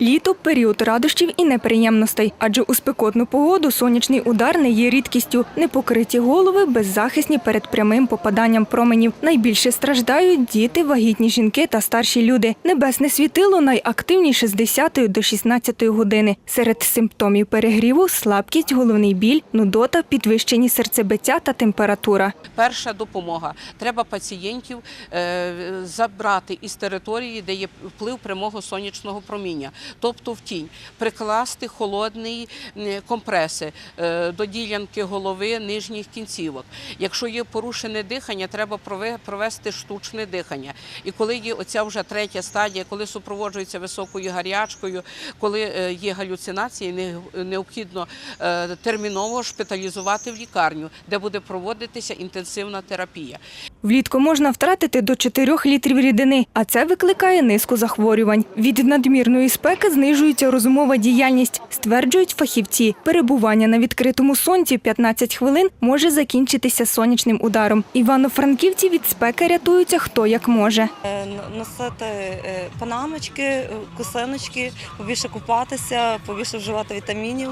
Літо період радощів і неприємностей, адже у спекотну погоду сонячний удар не є рідкістю. Непокриті голови беззахисні перед прямим попаданням променів. Найбільше страждають діти, вагітні жінки та старші люди. Небесне світило найактивніше з 10 до 16 години. Серед симптомів перегріву слабкість, головний біль, нудота, підвищені серцебиття та температура. Перша допомога. Треба пацієнтів е, забрати із території, де є вплив прямого сонячного проміння, тобто в тінь, прикласти холодні м, компреси е, до ділянки голови нижніх кінцівок. Якщо є порушене дихання, треба прове- провести штучне дихання. І коли є оця вже третя стадія, коли супроводжується високою гарячкою, коли е, є галюцинації, необхідно е, терміново шпиталізувати в лікарню, де буде проводитися інтенсивна терапія. Влітку можна втратити до 4 літрів рідини, а це викликає низку захворювань. Від надмірної спеки знижується розумова діяльність, стверджують фахівці. Перебування на відкритому сонці 15 хвилин може закінчитися сонячним ударом. Івано-франківці від спеки рятуються хто як може. Е, Носити е, панамочки, е, косиночки, побільше купатися, побільше вживати вітамінів.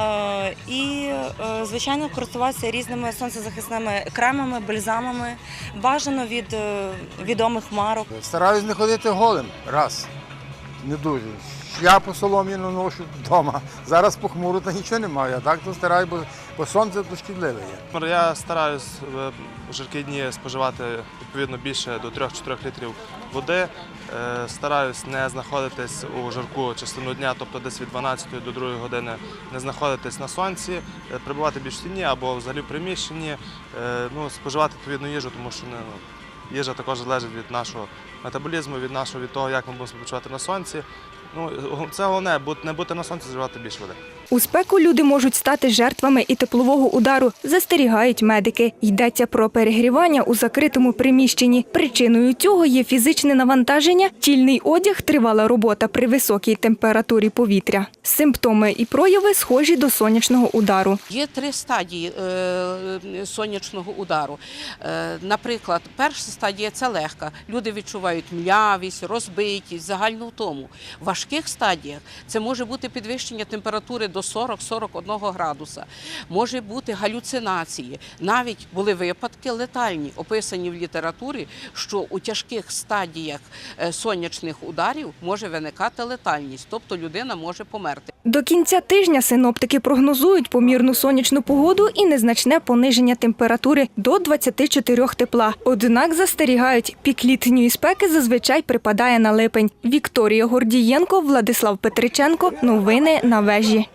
Е, І, е, звичайно, користуватися різними сонцезахисними кремами, бальзамами, бажано від е, відомих марок. Стараюсь не ходити голим. Раз. Не дуже. Шляпу солом'яну ношу вдома. Зараз похмуро та нічого немає. Так то стараюсь, бо, бо сонце то шкідливе є. Я стараюсь в жаркі дні споживати відповідно більше до 3-4 літрів води. Е, Стараюсь не знаходитись у жарку частину дня, тобто десь від 12 до 2 години не знаходитись на сонці, е, перебувати більш в тіні або взагалі в приміщенні. Е, Ну, споживати відповідну їжу, тому що ну, їжа також залежить від нашого метаболізму, від нашого від того, як ми будемо почувати на сонці. Ну, це головне, не бути на сонці, зривати більше води. У спеку люди можуть стати жертвами і теплового удару, застерігають медики. Йдеться про перегрівання у закритому приміщенні. Причиною цього є фізичне навантаження, тільний одяг, тривала робота при високій температурі повітря. Симптоми і прояви схожі до сонячного удару. Є три стадії е, сонячного удару. Е, наприклад, перша стадія це легка. Люди відчувають млявість, розбитість, загальну втому. В важких стадіях це може бути підвищення температури до 40-41 градуса, може бути галюцинації. Навіть були випадки летальні, описані в літературі, що у тяжких стадіях е, сонячних ударів може виникати летальність, тобто людина може померти. До кінця тижня синоптики прогнозують помірну сонячну погоду і незначне пониження температури до 24 тепла. Однак застерігають, пік літньої спеки зазвичай припадає на липень. Вікторія Гордієнко, Владислав Петриченко. Новини на вежі.